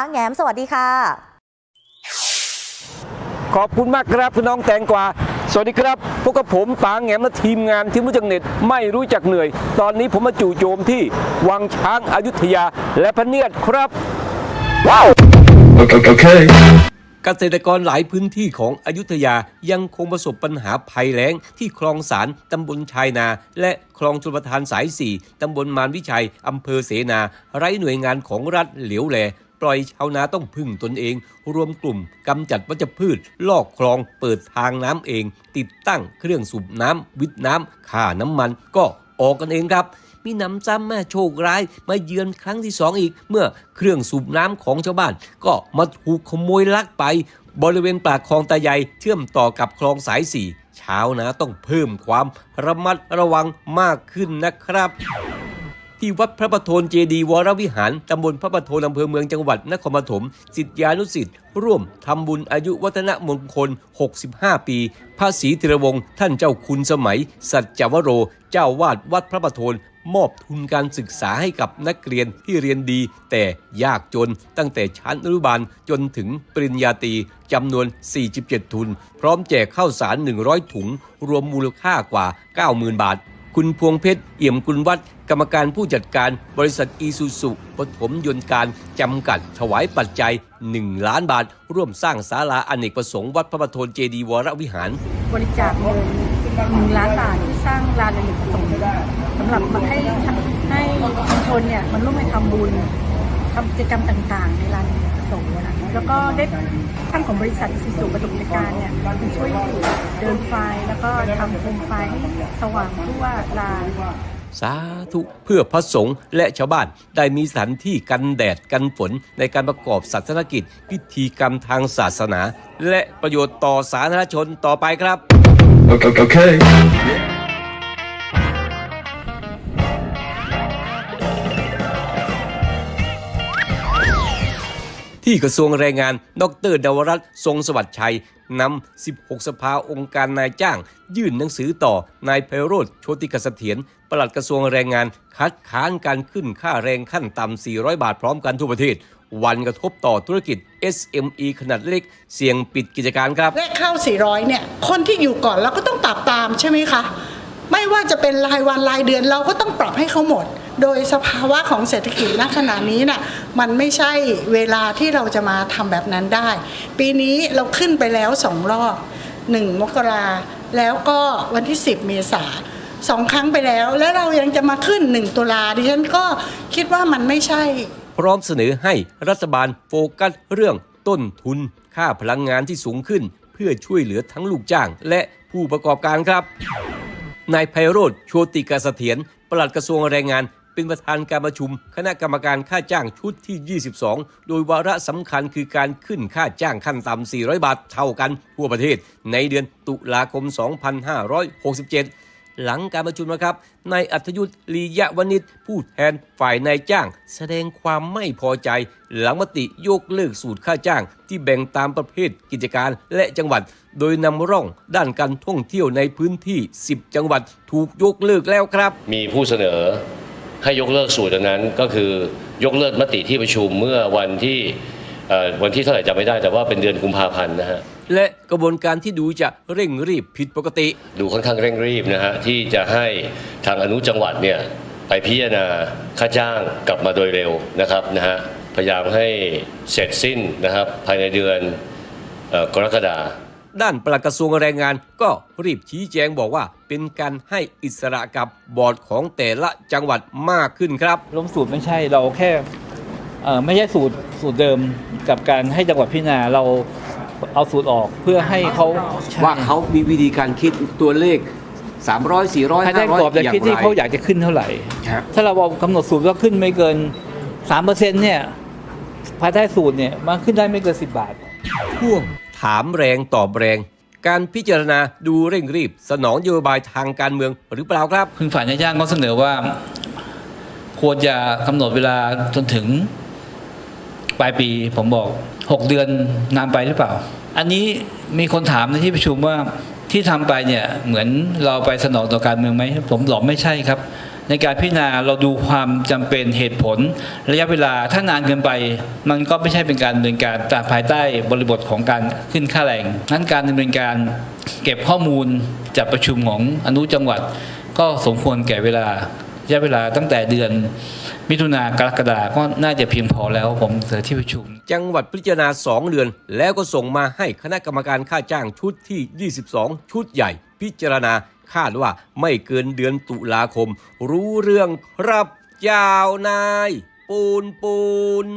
ป้าแง้ม สวัสดีค่ะ ขอบคุณมากครับคุณน้องแตงกวาสวัสดีครับพวกกับผมปางแหงมและทีมงานที่รู้จักเน็ตไม่รู้จักเหนื่อย ตอนนี้ผมมาจู่โจมที่วังช้างอายุทยาและพระเนียดครับ Okay. okay. เกษตรกรหลายพื้นที่ของอยุธยายังคงประสบปัญหาภัยแล้งที่คลองสารตำบลชายนา และคลองชลประทานสาย 4ตำบลมารวิชัยอำเภอเสนา ไร้หน่วยงานของรัฐเหลียวแล ปล่อยชาวนาต้องพึ่งตนเอง รวมกลุ่มกำจัดวัชพืช ลอกคลองเปิดทางน้ำเอง ติดตั้งเครื่องสูบน้ำวิทน้ำค่าน้ำมันก็ออกกันเองครับมีหนำซ้ำแม่โชคร้ายมาเยือนครั้งที่สองอีก เมื่อเครื่องสูบน้ำของชาวบ้าน ก็มาถูกขโมยลักไป บริเวณปากคลองตาใหญ่เชื่อมต่อกับคลองสายสี่ชาวนาต้องเพิ่มความระมัดระวังมากขึ้นนะครับ ที่วัดพระประโทนเจดีวรวิหาร ตำบลพระประโทนอำเภอเมืองจังหวัดนครปฐมสิทธิานุสิทธิ์ร่วมทำบุญอายุวัฒนมงคล 65 ปี พระศรีธีรวงศ์ท่านเจ้าคุณสมัย สัจจวโร เจ้าวาดวัดพระประโทนมอบทุนการศึกษาให้กับนักเรียนที่เรียนดี แต่ยากจนตั้งแต่ชั้นอนุบาลจนถึงปริญญาตรีจำนวน 47 ทุน พร้อมแจกข้าวสาร 100 ถุง รวมมูลค่ากว่า 90,000 บาท คุณพวงเพชร เอี่ยมกุลวัฒน์กรรมการผู้จัดการบริษัทอีซูซุปฐมยนต์การ จำกัด ถวายปัจจัย 1 ล้านบาท ร่วมสร้างศาลาอเนกประสงค์วัดพระประทนเจดีวรวิหาร บริจาคเงินหนึ่งล้านบาทที่สร้างลานอเนกประสงค์สำหรับมาให้ให้ชุมชนเนี่ยมันร่วมไปทำบุญทำกิจกรรมต่างๆ ในลานอเนกประ สงค์นะคะแล้วก็ได้ท่านของบริษัทสิสุประสบการเนี่ยมันช่วยเดินไฟแล้วก็ทำโคมไฟให้สว่างทั่วลานสาธุเพื่อพระสงฆ์และชาวบ้านได้มีสถานที่กันแดดกันฝนในการประกอบศาสนกิจ พิธีกรรมทางศาสนา และประโยชน์ต่อสาธารณชนต่อไปครับ Okay. ที่กระทรวงแรงงาน ดรดาวรัตน์ทรงสวัสดิ์ชัยนำ 16 สภาองค์การนายจ้าง ยื่นหนังสือต่อนายไพโรธโชติกเสถียรปลัดกระทรวงแรงงาน คัดค้านการขึ้นค่าแรงขั้นต่ำ 400 บาทพร้อมกันทั่วประเทศ วันกระทบต่อธุรกิจ SME ขนาดเล็ก เสี่ยงปิดกิจการครับเลขเข้า 400 เนี่ย คนที่อยู่ก่อนเราก็ต้องปรับตามใช่ไหมคะ ไม่ว่าจะเป็นรายวันรายเดือนเราก็ต้องปรับให้เขาหมด โดยสภาวะของเศรษฐกิจณขณะนี้น่ะมันไม่ใช่เวลาที่เราจะมาทำแบบนั้นได้ ปีนี้เราขึ้นไปแล้วสองรอบ1มกราแล้วก็วันที่ 10 เมษาสองครั้งไปแล้ว แล้วเรายังจะมาขึ้น 1 ตุลาดิฉันก็คิดว่ามันไม่ใช่ พร้อมเสนอให้รัฐบาลโฟกัสเรื่องต้นทุน ค่าพลังงานที่สูงขึ้น เพื่อช่วยเหลือทั้งลูกจ้าง และผู้ประกอบการครับนายไพโรธโชติกาเสถียรปลัดกระทรวงแรงงาน เป็นประธานการประชุม คณะกรรมการค่าจ้างชุดที่ 22 โดยวาระสำคัญคือการขึ้นค่าจ้างขั้นต่ำ 400 บาทเท่ากันทั่วประเทศ ในเดือนตุลาคม 2567 หลังการประชุมนะครับ นายอัธยุทธ์ลียะวณิชผู้แทนฝ่ายนายจ้าง แสดงความไม่พอใจ หลังมติยกเลิกสูตรค่าจ้าง ที่แบ่งตามประเภทกิจการและจังหวัด โดยนำร่องด้านการท่องเที่ยวในพื้นที่ 10 จังหวัดถูกยกเลิกแล้วครับ มีผู้เสนอ ให้ยกเลิกสูตรอันนั้นก็คือยกเลิกมติที่ประชุมเมื่อวันที่เอ่อวันที่เท่าไหร่จำไม่ได้แต่ว่าเป็นเดือนกุมภาพันธ์นะฮะและกระบวนการที่ดูจะเร่งรีบผิดปกติ ดูค่อนข้างเร่งรีบนะฮะที่จะให้ทางอนุจังหวัดเนี่ยไปพิจารณาค่าจ้างกลับมาโดยเร็วนะครับนะฮะพยายามให้เสร็จสิ้นนะครับภายในเดือนเอ่อกรกฎาคม ด้านปลัดกระทรวงแรงงานก็รีบชี้แจงบอกว่า เป็นการให้อิสระกับบอร์ดของแต่ละจังหวัดมากขึ้นครับล้มสูตรไม่ใช่เราแค่เอ่อไม่ใช่สูตรสูตรเดิมกับการให้จังหวัดพิจารณาเราเอาสูตรออกเพื่อให้เขาใช่ว่าเขามีวิธีการคิดตัวเลข 300 400ให้ได้กรอบ500แต่อย่างคิดที่ไรเขาอยากจะขึ้นเท่าไหร่ครับถ้าเราบอกกำหนดสูตรว่าขึ้นไม่เกิน 3%เนี่ยภายใต้สูตรเนี่ยมันขึ้นได้ไม่เกิน 10 บาทพ่วง ถามแรงตอบแรง การพิจารณาดูเร่งรีบ สนองนโยบายทางการเมืองหรือเปล่าครับคุณฝ่ายนายจ้างก็เสนอว่า ควรจะกำหนดเวลาจนถึงปลายปีผมบอก 6 เดือนนานไปหรือเปล่า อันนี้มีคนถามในที่ประชุมว่าที่ทำไปเนี่ยเหมือนเราไปสนองต่อการเมืองไหมผมบอกไม่ใช่ครับ ในการพิจารณาเราดูความจำเป็นเหตุผล ระยะเวลาถ้านานเกินไป มันก็ไม่ใช่เป็นการดำเนินการตามภายใต้บริบทของการขึ้นค่าแรงนั้นการดำเนินการเก็บข้อมูลจากประชุมของอนุจังหวัด ก็สมควรแก่เวลาระยะเวลาตั้งแต่เดือนมิถุนากรกฎาก็น่าจะเพียงพอแล้วผมเสนอที่ประชุม จังหวัดพิจารณา 2 เดือน แล้วก็ส่งมาให้คณะกรรมการค่าจ้างชุดที่ 22 ชุดใหญ่ พิจารณา คาดว่าไม่เกินเดือนตุลาคม รู้เรื่องครับยาวนาย ปูนปูน